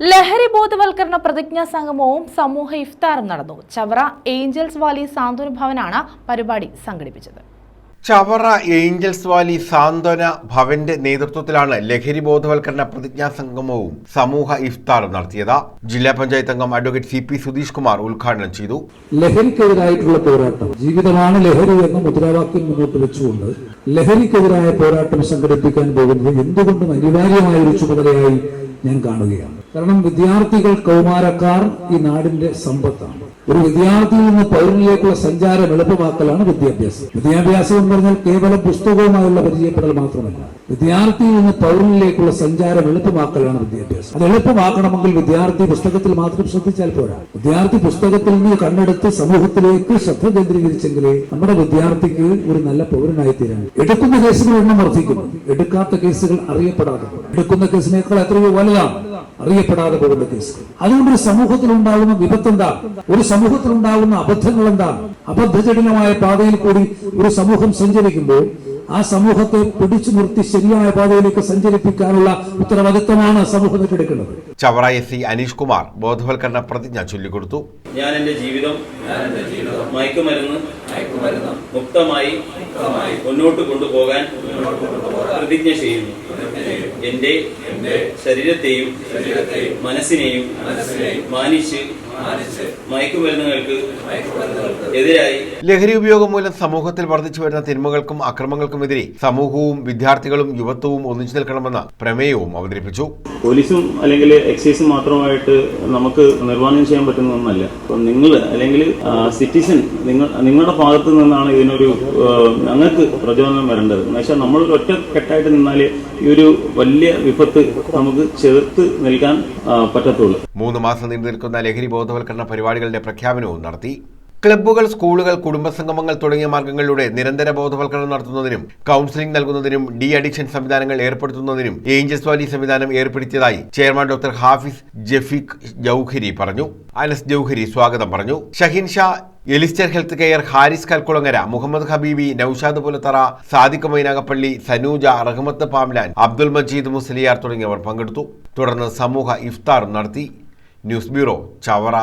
ലഹരി ബോധവൽക്കരണ പ്രതിജ്ഞാ സംഗമവും സമൂഹ ഇഫ്താറും നടന്നു. ചവറ ഏഞ്ചൽസ് വാലി സാന്ത്വന ഭവനാണ് പരിപാടി സംഘടിപ്പിച്ചത്. ചവറ ഏഞ്ചൽസ് വാലി സാന്ത്വന ഭവന്റെ നേതൃത്വത്തിലാണ് ലഹരി ബോധവൽക്കരണ പ്രതിജ്ഞാ സംഗമവും സമൂഹ ഇഫ്താറും നടത്തിയത്. ജില്ലാ പഞ്ചായത്ത് അംഗം advocate C P Sudheesh Kumar ഉദ്ഘാടനം ചെയ്തു. ലഹരിക്കെതിരായിട്ടുള്ള പോരാട്ടം ജീവിതമാണ് ലഹരി എന്ന മുദ്രാവാക്യം മുന്നോട്ട് വെച്ചുകൊണ്ട് ലഹരിക്കെതിരായ പോരാട്ടം സംഘടിപ്പിക്കാൻ പോകുന്നത് എന്തുകൊണ്ടും അനിവാര്യമായ ഒരു ചുമതലയായി ഞാൻ കാണുകയാണ്. കാരണം വിദ്യാർത്ഥികൾ കൗമാരക്കാർ ഈ നാടിന്റെ സമ്പത്താണ്. ഒരു വിദ്യാർത്ഥിയിൽ നിന്ന് പൗരനിലേക്കുള്ള സഞ്ചാരം എളുപ്പമാക്കലാണ് വിദ്യാഭ്യാസം. വിദ്യാഭ്യാസം എന്ന് പറഞ്ഞാൽ കേവലം പുസ്തകവുമായുള്ള പരിചയപ്പെടൽ മാത്രമല്ല. വിദ്യാർത്ഥിയിൽ നിന്ന് പൗരനിലേക്കുള്ള സഞ്ചാരം എളുപ്പമാക്കലാണ് വിദ്യാഭ്യാസം. അത് എളുപ്പമാക്കണമെങ്കിൽ വിദ്യാർത്ഥി പുസ്തകത്തിൽ മാത്രം ശ്രദ്ധിച്ചാൽ പോരാ. വിദ്യാർത്ഥി പുസ്തകത്തിൽ നിന്ന് കണ്ണെടുത്ത് സമൂഹത്തിലേക്ക് ശ്രദ്ധ കേന്ദ്രീകരിച്ചെങ്കിലേ നമ്മുടെ വിദ്യാർത്ഥിക്ക് ഒരു നല്ല പൗരനായി തീരാൻ എടുക്കുന്ന കേസുകൾ എണ്ണം വർദ്ധിക്കുന്നു. എടുക്കാത്ത കേസുകൾ അറിയപ്പെടാതെ എടുക്കുന്ന കേസിനേക്കാൾ എത്രയോ വലുതാണ്. അറിയപ്പെടാതെ പോകുന്ന കേസുകൾ അതുകൊണ്ട് ഒരു സമൂഹത്തിൽ ഉണ്ടാകുന്ന വിപത്ത് എന്താ ഒരു സമൂഹത്തിൽ ഉണ്ടാകുന്ന അബദ്ധങ്ങൾ എന്താ അബദ്ധജടിലമായ പാതയിൽ കൂടി ഒരു സമൂഹം സഞ്ചരിക്കുമ്പോൾ ആ സമൂഹത്തെ പിടിച്ചു നിർത്തി ശരിയായ പാതയിലേക്ക് സഞ്ചരിപ്പിക്കാനുള്ള ഉത്തരവാദിത്തമാണ് സമൂഹത്തിൽ ഏറ്റെടുക്കുന്നത് ചവറ എസ് സി അനീഷ് കുമാർ ബോധവൽക്കരണ പ്രതിജ്ഞ ചൊല്ലിക്കൊടുത്തു. ഞാൻ എന്റെ ജീവിതം മയക്കുമരുന്ന് മുക്തമായി മുന്നോട്ട് കൊണ്ടുപോകാൻ പ്രതിജ്ഞ ചെയ്യുന്നു. എന്റെ ശരീരത്തെയും മനസ്സിനെയും മാനിച്ച് മയക്കുമരുന്നുകൾക്ക് എതിരായി ലഹരി ഉപയോഗം മൂലം സമൂഹത്തിൽ വർദ്ധിച്ചു വരുന്ന തിന്മകൾക്കും അക്രമങ്ങൾക്കുമെതിരെ സമൂഹവും വിദ്യാർത്ഥികളും യുവത്വവും ഒന്നിച്ചു നിൽക്കണമെന്ന പ്രമേയവും അവതരിപ്പിച്ചു. പോലീസും അല്ലെങ്കിൽ എക്സൈസും മാത്രമായിട്ട് നമുക്ക് നിർവഹണം ചെയ്യാൻ പറ്റുന്ന ഒന്നല്ല. നിങ്ങൾ അല്ലെങ്കിൽ സിറ്റിസൺ നിങ്ങൾ നിങ്ങളുടെ ഭാഗത്ത് നിന്നാണ് ഇതിനൊരു ഞങ്ങൾക്ക് പ്രചോദനം വരേണ്ടത്. എന്നുവെച്ചാൽ നമ്മൾ ഒറ്റ കെട്ടായിട്ട് നിന്നാൽ ഈ ഒരു വലിയ വിപത്ത് നമുക്ക് ചെറുത്ത് നിൽക്കാൻ പറ്റത്തുള്ളൂ. മൂന്ന് മാസം നീണ്ടു നിൽക്കുന്ന ലഹരി ബോധവൽക്കരണ പരിപാടികളുടെ പ്രഖ്യാപനവും നടത്തി. ക്ലബ്ബുകൾ സ്കൂളുകൾ കുടുംബസംഗമങ്ങൾ തുടങ്ങിയ മാർഗങ്ങളിലൂടെ നിരന്തര ബോധവൽക്കരണം നടത്തുന്നതിനും കൗൺസിലിംഗ് നൽകുന്നതിനും ഡി അഡിക്ഷൻ സംവിധാനങ്ങൾ ഏർപ്പെടുത്തുന്നതിനും ഏഞ്ചൽസ് വാലി സംവിധാനം ഏർപ്പെടുത്തിയതായി ചെയർമാൻ ഡോക്ടർ ഹാഫിസ് ജഫീഖ് ജൌഹരി പറഞ്ഞു. അനസ് ജൌഹരി സ്വാഗതം പറഞ്ഞു. ഷഹീൻ ഷാ എലിസ്റ്റർ ഹെൽത്ത് കെയർ ഹാരിസ് കൽക്കുളങ്ങര മുഹമ്മദ് ഹബീബി നൌഷാദ് പുലത്തറ സാദിഖ് മൈനാഗപ്പള്ളി സനൂജ റഹ്മത്ത് പാംലാൻ അബ്ദുൽ മജീദ് മുസ്ലിയാർ തുടങ്ങിയവർ പങ്കെടുത്തു. തുടർന്ന് സമൂഹ ഇഫ്താർ നടത്തി. News bureau Chavara.